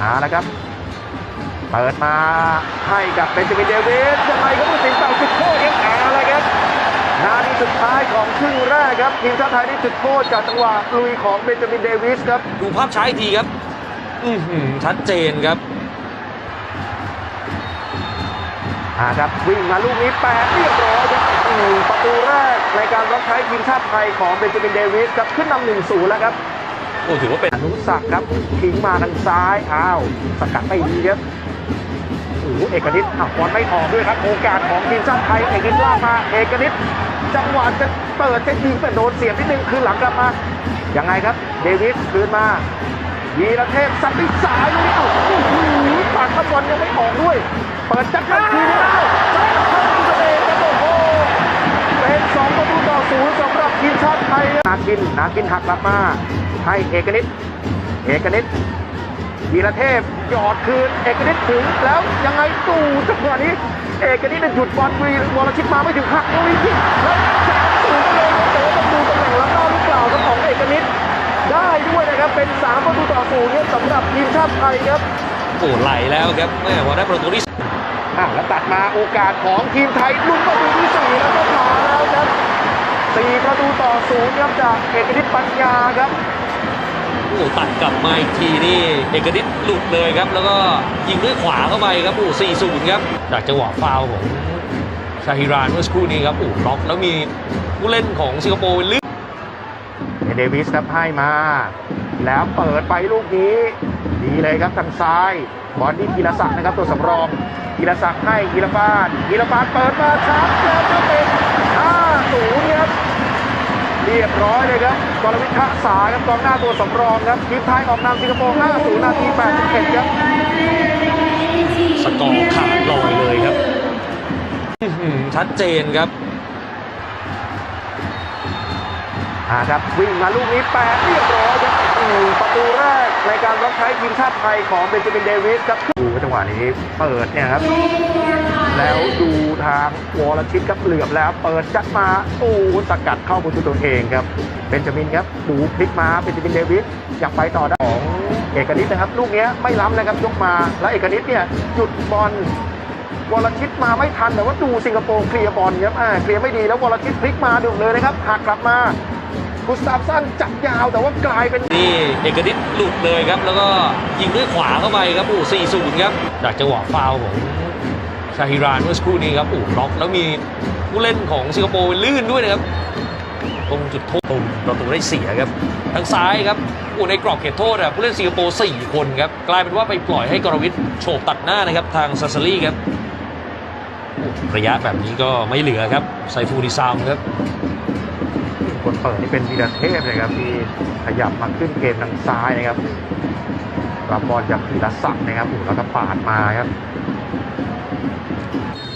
เอาละครับ เปิดมาให้กับเบนจามินเดวิสยังไงก็ต้องสิงเป่าจุดโทษยังเอาละครับ นาทีสุดท้ายของครึ่งแรกครับทีมชาติไทยได้จุดโทษจากจังหวะลุยของเบนจามินเดวิสครับ ดูภาพช้าอีกทีครับ อือหือชัดเจนครับอ่าครับวิ่งมาลูกนี้แปดเรียบร้อยครับอืมประตูแรกในการรับใช้ทีมชาติไทยของเบนจามินเดวิสครับขึ้นนำหนึ่งศูนย์แล้วครับ โอ้ถือว่าเป็นอนุสักครับทิ้งมาทางซ้ายอ้าวสกัดไม่ดีครับโอ้โหเอกนิตอะบอลไม่ออกด้วยครับโอกาสของทีมชาติไทยเอกนิตล่ามาเอกนิตจังหวะจะเปิดจะยิงแต่โดนเสียบนิดนึงคือหลังกลับมายังไงครับ เดวิสคืนมาวีรเทพสัตว์ที่สายลูกนี้เอ้าปากข้บอลยังไม่ออกด้วย เปิดจักรคืนไม่ได้ กินนากินหักกลับมาให้เอกนิตเอกนิตวีรเทพหยอดคืนเอกนิตถึงแล้วยังไงตู่จังหวะนี้ เอกนิตเนี่ยหยุดบอลวีวรชิตมาไม่ถึงหักลูกนี้ยิงแล้วแสงสูงไปเลยครับแต่ว่าต้องดูตำแหน่งล้ำหน้าหรือเปล่าครับของเอกนิตได้ด้วยนะครับเป็นสามประตูต่อศูนย์เนี่ยสำหรับทีมชาติไทยครับโอ้ไหลแล้วครับแม่พอได้ประตูที่อะแล้วตัดมาโอกาสของทีมไทยลุ้นประตูที่สี่แล้วก็มาแล้วครับสี่ประตูต่อ ศูนย์ครับจากเอกนิตปัญญาครับโอ้ตัดกลับมาอีกทีนี่เอกนิตหลุดเลยครับ แล้วก็ยิงด้วยขวาเข้าไปครับโอ้สี่ศูนย์ครับจากจังหวะฟาวล์ของชาฮิรานเมื่อสักครู่นี้ครับโอ้ล็อกแล้วมีผู้เล่นของสิงคโปร์เป็นลื่นเดวิสครับให้มา แล้วเปิดไปลูกนี้ดีเลยครับทางซ้ายบอลที่กีรศักดิ์นะครับตัวสำรองกีรศักดิ์ให้กีรปานกีรปานเปิดมาชาร์จแล้วจะเป็น5 0ครับเรียบร้อยเลยครับกรวิทย์ทะสาครับกองหน้าตัวสำรองครับทีมไทยออกนำสิงคโปร์5 0นาที81ครับสกอร์ขาดลอยเลยครับอื้อหือชัดเจนครับอ่าครับวิ่งมาลูกนี้แปดเรียบร้อยครับอืมประตูแรกในการรับใช้ทีมชาติไทยของเบนจามินเดวิสครับดูจังหวะนี้เปิดเนี่ยครับ แล้วดู ทางวอลชิตครับเหลือบแล้วเปิดจัดมาโอ้สกัดเข้าประตูตัวเองครับเบนจามินครับดูพลิกมาเบนจามินเดวิสอยากไปต่อได้ของเอกนิตนะครับ ลูกนี้ไม่ล้ำนะครับยกมา แล้วเอกนิตเนี่ยหยุดบอลวรชิตมาไม่ทันแต่ว่าดูสิงคโปร์เคลียร์บอลครับอ่าเคลียร์ไม่ดีแล้ววรชิตพลิกมาดุเลยนะครับหักกลับมากุสตาฟสันจับยาวแต่ว่ากลายเป็นนี่เอกนิตหลุดเลยครับ แล้วก็ยิงด้วยขวาเข้าไปครับโอ้สี่ศูนย์ครับจากจังหวะฟาวล์ของาฮิรานเมื่อสักครู่นี้ครับโอ้ล็อกแล้วมีผู้เล่นของสิงคโปร์เป็นลื่นด้วยนะครับ ตรงจุดโทษตรงประตูได้เสียครับทางซ้ายครับโอ้ในกรอบเขตโทษอะผู้เล่นสิงคโปร์สี่คนครับกลายเป็นว่าไปปล่อยให้กรวิทโฉบตัดหน้านะครับทางซาซารีครับระยะแบบนี้ก็ไม่เหลือครับไซฟูดิซามครับคนเปิดนี่เป็นวีรเทพนะครับที่ขยับมาขึ้นเกมทางซ้ายนะครับรับบอลจากธีรศักดิ์นะครับอ้โหแล้วก็ปาดมาครับ あっ!